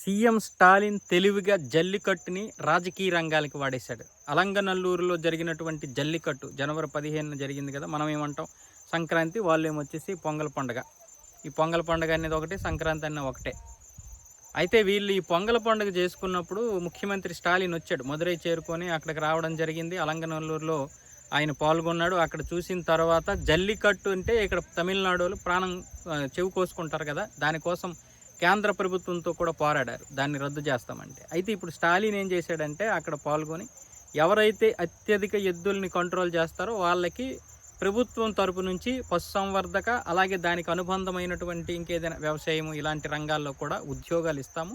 CM Stalin తెలివిగా జల్లికట్టుని రాజకీయ రంగాలకి వాడేశాడు. అలంగనల్లూరులో జరిగినటువంటి జల్లికట్టు జనవరి పదిహేనున జరిగింది కదా మనం ఏమంటాం? సంక్రాంతి వాళ్ళు ఏమొచ్చేసి పొంగల్ పండుగ. ఈ పొంగల్ పండుగ అనేది ఒకటి సంక్రాంతి అనేది ఒకటే. అయితే వీళ్ళు ఈ పొంగల్ పండుగ చేసుకున్నప్పుడు ముఖ్యమంత్రి స్టాలిన్ వచ్చాడు. మదురై చేరుకొని అక్కడికి రావడం జరిగింది. అలంగనల్లూరులో ఆయన పాల్గొన్నాడు. అక్కడ చూసిన తర్వాత జల్లికట్టు అంటే ఇక్కడ తమిళనాడు ప్రాణం చెవి కోసుకుంటారు కదా దానికోసం కేంద్ర ప్రభుత్వంతో కూడా పోరాడారు. దాన్ని రద్దు చేస్తామంటే. అయితే ఇప్పుడు స్టాలిన్ ఏం చేశాడంటే అక్కడ పాల్గొని ఎవరైతే అత్యధిక ఎద్దుల్ని కంట్రోల్ చేస్తారో వాళ్ళకి ప్రభుత్వం తరపు నుంచి పశుసంవర్ధక అలాగే దానికి అనుబంధమైనటువంటి ఇంకేదైనా వ్యవసాయము ఇలాంటి రంగాల్లో కూడా ఉద్యోగాలు ఇస్తాము.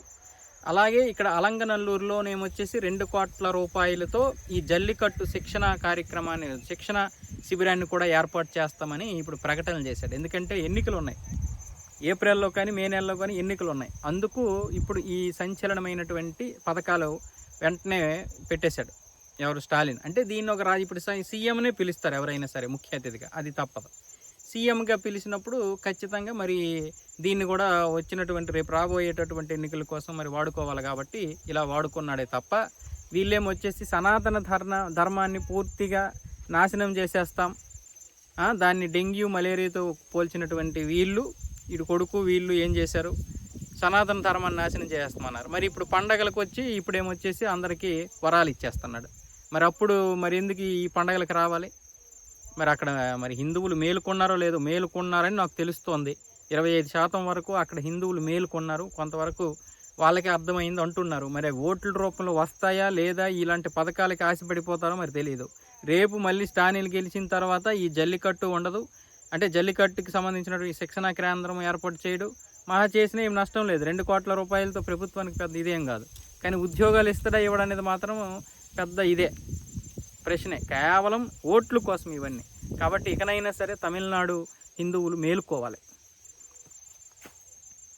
అలాగే ఇక్కడ అలంగనల్లూరులోనేమొచ్చేసి రెండు కోట్ల రూపాయలతో ఈ జల్లికట్టు శిక్షణ కార్యక్రమాన్ని శిక్షణ శిబిరాన్ని కూడా ఏర్పాటు చేస్తామని ఇప్పుడు ప్రకటనలు చేశాడు. ఎందుకంటే ఎన్నికలు ఉన్నాయి ఏప్రిల్లో కానీ మే నెలలో కానీ ఎన్నికలు ఉన్నాయి. అందుకు ఇప్పుడు ఈ సంచలనమైనటువంటి పథకాలు వెంటనే పెట్టేశాడు ఎవరు స్టాలిన్. అంటే దీన్ని ఒక రాజు ఇప్పుడు సీఎంనే పిలుస్తారు ఎవరైనా సరే ముఖ్య అతిథిగా. అది తప్పదు. సీఎంగా పిలిచినప్పుడు ఖచ్చితంగా మరి దీన్ని కూడా వచ్చినటువంటి రేపు రాబోయేటటువంటి ఎన్నికల కోసం మరి వాడుకోవాలి కాబట్టి ఇలా వాడుకున్నాడే తప్ప వీళ్ళేమో వచ్చేసి సనాతన ధర్మ ధర్మాన్ని పూర్తిగా నాశనం చేసేస్తాం. దాన్ని డెంగ్యూ మలేరియాతో పోల్చినటువంటి వీళ్ళు ఇటు కొడుకు వీళ్ళు ఏం చేశారు? సనాతన ధర్మాన్ని నాశనం చేస్తామన్నారు మరి ఇప్పుడు పండగలకు వచ్చి ఇప్పుడు ఏమొచ్చేసి అందరికీ వరాలు ఇచ్చేస్తున్నాడు. మరి అప్పుడు మరి ఎందుకు ఈ పండగలకు రావాలి? మరి అక్కడ మరి హిందువులు మేలుకున్నారో లేదో మేలుకున్నారని నాకు తెలుస్తోంది. ఇరవై ఐదు శాతం వరకు అక్కడ హిందువులు మేలుకున్నారు. కొంతవరకు వాళ్ళకే అర్థమైంది అంటున్నారు. మరి ఓట్ల రూపంలో వస్తాయా లేదా ఇలాంటి పథకాలకి ఆశపడిపోతారో మరి తెలియదు రేపు మళ్ళీ స్టానిల్ గెలిచిన తర్వాత ఈ జల్లికట్టు ఉండదు. అంటే జల్లికట్టుకి సంబంధించినటువంటి ఈ శిక్షణా కేంద్రం ఏర్పాటు చేయడు. మహా చేసినా ఏం నష్టం లేదు. రెండు కోట్ల రూపాయలతో ప్రభుత్వానికి పెద్ద ఇదేం కాదు. కానీ ఉద్యోగాలు ఇస్తాడా ఇవ్వడం అనేది మాత్రం పెద్ద ఇదే ప్రశ్నే. కేవలం ఓట్ల కోసం ఇవన్నీ. కాబట్టి ఇకనైనా సరే తమిళనాడు హిందువులు మేలుకోవాలి.